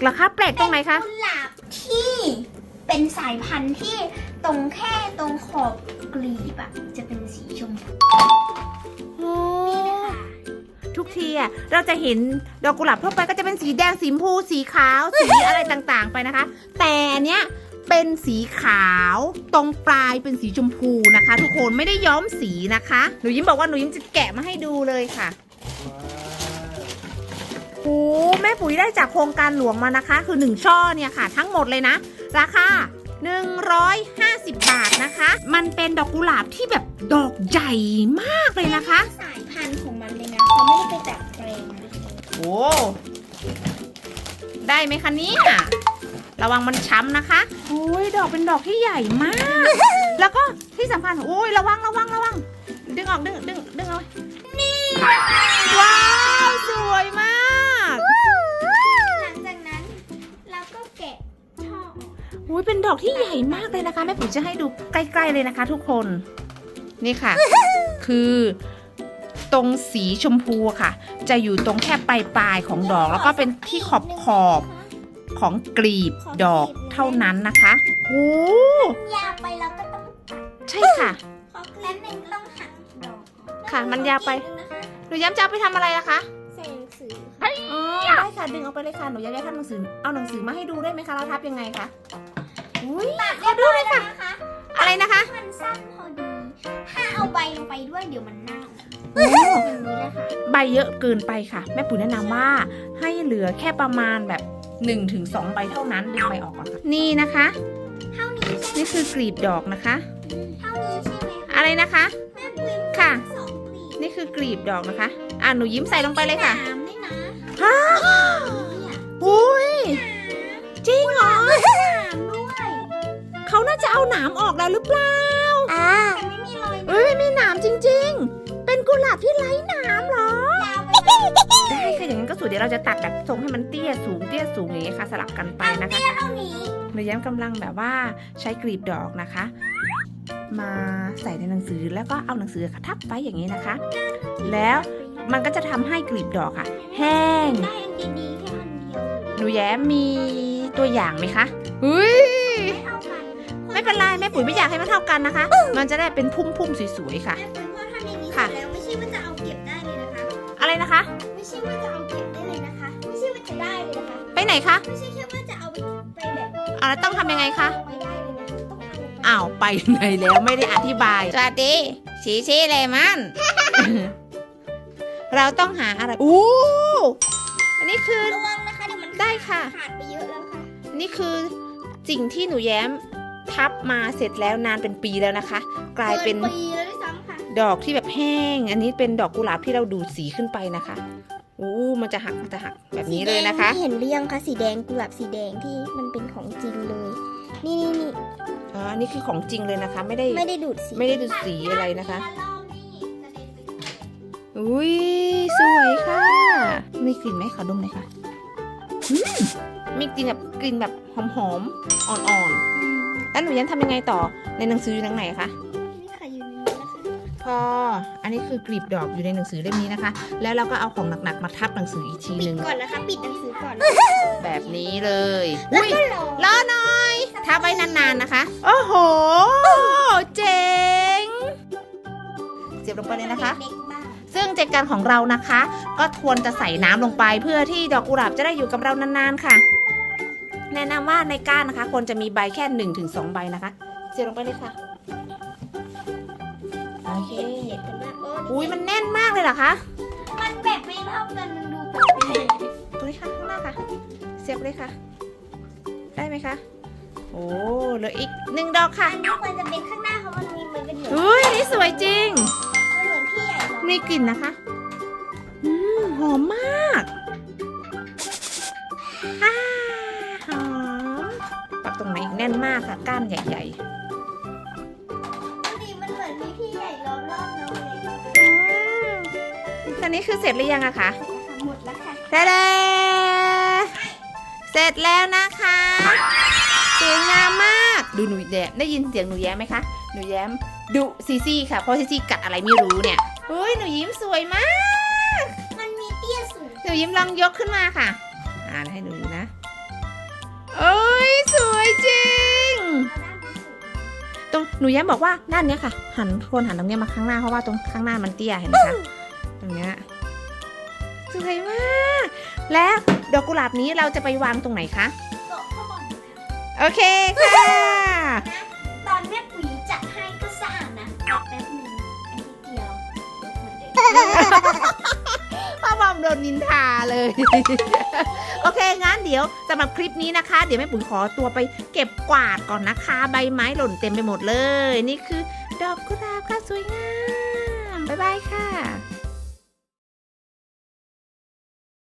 เหรอคะแปลกตรงไหนคะกุหลาบที่เป็นสายพันธุ์ที่ตรงแค่ตรงขอบกลีบอะจะเป็นสีชมพูโอ้ค่ะทุกทีอะเราจะเห็นดอกกุหลาบทั่วไปก็จะเป็นสีแดงสีชมพูสีขาวสีอะไรต่างๆ ไปนะคะ แต่เนี้ยเป็นสีขาวตรงปลายเป็นสีชมพูนะคะ ทุกคนไม่ได้ย้อมสีนะคะ หนูยิ้มบอกว่าหนูยิ้มจะแกะมาให้ดูเลยค่ะ โอ้แม่ปุ๋ยได้จากโครงการหลวงมานะคะ คือ 1 ช่อเนี่ยค่ะ ทั้งหมดเลยนะ ราคา150 บาทนะคะ มันเป็นดอกกุหลาบที่แบบดอกใหญ่มากเลยนะคะ สายพันธุ์ของมันเลยนะเขาไม่ได้ไปดัดแปลงนะโอ้ได้ไหมคะเนี่ยระวังมันช้ำนะคะโอ้ยดอกเป็นดอกที่ใหญ่มาก แล้วก็ที่สำคัญโอ้ยระวังระวังระวัง ดึงออกดึงดึงดึงเอา เป็นดอกที่ใหญ่มากเลยนะคะ แม่ปุ๋ยจะให้ดูใกล้ๆเลยนะคะ ทุกคน นี่ค่ะ คือตรงสีชมพูค่ะ จะอยู่ตรงแค่ปลายปลายๆของดอก แล้วก็เป็นที่ขอบขอบๆของกลีบดอกเท่านั้นนะคะโอ้ยาวไปเราก็ต้องใช่ค่ะขอแป๊บนึงต้องหักดอกออกค่ะ มันยาวไปนะคะหนูย้ำจะเอาไปทำอะไรล่ะคะใส่หนังสืออ๋อได้ค่ะดึงเอาไปเลยค่ะหนูย้ำจะทำหนังสือเอาหนังสือมาให้ดูได้ไหมคะเราทับยังไงคะ อุ้ยตัดเรียบร้อยแล้วนะคะอะไรนะคะ มันสั้นพอดี ถ้าเอาใบลงไปด้วยเดี๋ยวมันเน่าโอ้อย่างนี้เลยค่ะใบเยอะเกินไปค่ะ แม่ปุ๋ยแนะนำว่าให้เหลือแค่ประมาณแบบ1-2ถึงใบเท่านั้นดึงใบออกก่อนค่ะนี่นะคะ เท่านี้ใช่ไหมนี่คือกลีบดอกนะคะ เท่านี้ใช่ไหมอะไรนะคะ แม่ปุ้ยค่ะ สองกลีบนี่คือกลีบดอกนะคะ อะหนูยิ้มใส่ลงไปเลยค่ะ น้ำด้วยนะฮะเนี่ยอุ้ย น่าจะเอาหนามออกแล้วหรือเปล่าอ่าแต่ไม่มีรอยเอ้ยไม่มีหนามจริง ๆ เป็นกุหลาบที่ไร้หนามเหรอ ยาวไปเลยได้ค่ะอย่างนั้นก็สวยเดี๋ยวเราจะตัดแบบทรงให้มันเตี้ยสูงเตี้ยสูงอย่างนี้ยค่ะ สลับกันไปนะคะเท่านี้หนูย้ำกำลังแบบว่าใช้กลีบดอกนะคะ มาใส่ในหนังสือแล้วก็เอาหนังสือทับไว้อย่างนี้นะคะ แล้วมันก็จะทำให้กลีบดอกค่ะ แห้ง ได้อันดีๆแค่อันเดียวหนูแย้มมีตัวอย่างไหมคะเฮ้ย เป็นไรแม่ปุ๋ยไม่อยากให้มันเท่ากันนะคะ มันจะได้เป็นพุ่มๆสวยๆค่ะ แม่ปุ้ยพอทำอย่างนี้เสค่ะร็จแล้วไม่ใช่ว่าจะเอาเก็บได้เลยนะคะ อะไรนะคะ ไม่ใช่ว่าจะเอาเก็บได้เลยนะคะ ไม่ใช่ว่าจะได้เลยนะคะ ไปไหนคะ ไม่ใช่แค่ว่าจะเอาไปไปแบบอ่าแล้วต้องทำยังไงคะไม่ได้เลยนะคะต้องเอาไปอ้าวไปไหนแล้วไม่ได้อธิบายสวัสดีชีชีเลมัน เราต้องหาอะไรอู้อันนี้คือ ระวังนะคะเดี๋ยวมันได้ค่ะ ขาดไปเยอะแล้วค่ะ นี่คือสิ่งที่หนูแย้ม ทับมาเสร็จแล้วนานเป็นปีแล้วนะคะ กลายเป็นกิปีแล้วด้วยซ้ำค่ะดอกที่แบบแห้ง อันนี้เป็นดอกกุหลาบที่เราดูดสีขึ้นไปนะคะอู้มันจะหักมันจะหักแบบนี้เลยนะคะสีแดงที่เห็นเรียงคะสีแดงกุหลาบสีแดงที่มันเป็นของจริงเลย นี่นี่นี่อ๋ออันนี้คือของจริงเลยนะคะ ไม่ได้ไม่ได้ดูดสีไม่ได้ดูดสีอะไรนะคะอุ้ยสวยค่ะมีกลิ่นไหมขอดมหน่อยค่ะอืมมีกลิ่นแบบกลิ่นแบบหอมๆอ่อนๆ แล้วหนูยันทำยังไงต่อในหนังสืออยู่ทางไหนคะนี่ค่ะอยู่ในนี้นะคะพออันนี้คือกลีบดอกอยู่ในหนังสือเล่มนี้นะคะ แล้วเราก็เอาของหนักๆมาทับหนังสืออีกทีปิหดนึ่งก่อนนะคะ ปิดหนังสือก่อนแบบนี้เลยแล้วอุ้ยก็รอรอหน่อยทับไว้นานๆนะคะ โอ้โห เจ๋งเสียบลงไปเลยนะคะ เด็กๆบ้างซึ่งเจกันของเรานะคะ ก็ควรจะใส่น้ำลงไปเพื่อที่ดอกกุหลาบจะได้อยู่กับเรานานๆค่ะ แนะนำว่าในก้านนะคะควรจะมีใบแค่1นถึงสใบนะคะเสียบลงไปเลยค่ะโอเคเห็นกันมากโอุ้ยมันแน่นมากเลยเหรอคะมันแบบไม่เท่ากันมันดูแบบตรงนี้ค่ะข้างหน้าค่ะ เสียบเลยค่ะ ได้ไหมคะโอ้เหลืออีกหนึ่งดอกค่ะอันนี้ควรจะเป็นข้างหน้าเพราะมันมีมันเป็นเหมือนเฮ้ยอันนี่สวยจริงมันเหมือนพี่ใหญ่เรามีกลิ่นนะคะอืมหอมม นอีกแน่นมากค่ะก้านใหญ่ดูดิมันเหมือนมีพี่ใหญ่ล้อมรอบเราเลยนะคะๆอืมตอนนี้คือเสร็จหรือยังอะคะหมดแล้วค่ะเสร็จแล้วเสร็จแล้วนะคะสวยงามมาก ดูหนูแย้มได้ยินเสียงหนูแย้มไหมคะ หนูแย้มดุซีซี่ค่ะ เพราะซีซี่กัดอะไรไม่รู้เนี่ยเฮ้ยหนูยิ้มสวยมาก มันมีเตี้ยสูง หนูยิ้มลองยกขึ้นมาค่ะ อ่านให้หนูดูนะ ตรงหนูแย้มบอกว่าด้านเนี้ยค่ะ หันโคนหันตรงเนี้ยมาข้างหน้าเพราะว่าตรงข้างหน้ามันเตี้ยเห็นไหมคะตรงเนี้ยสวยมาก แล้วดอกกุหลาบนี้เราจะไปวางตรงไหนคะโต๊ะข้าวบอมโอเคค่ะ นนินทาเลย โอเค งั้นเดี๋ยวสำหรับคลิปนี้นะคะ เดี๋ยวแม่ปุ๋ยขอตัวไปเก็บกวาดก่อนนะคะ ใบไม้หล่นเต็มไปหมดเลย นี่คือ ดอกกุหลาบค่ะสวยงาม บ๊ายบายค่ะ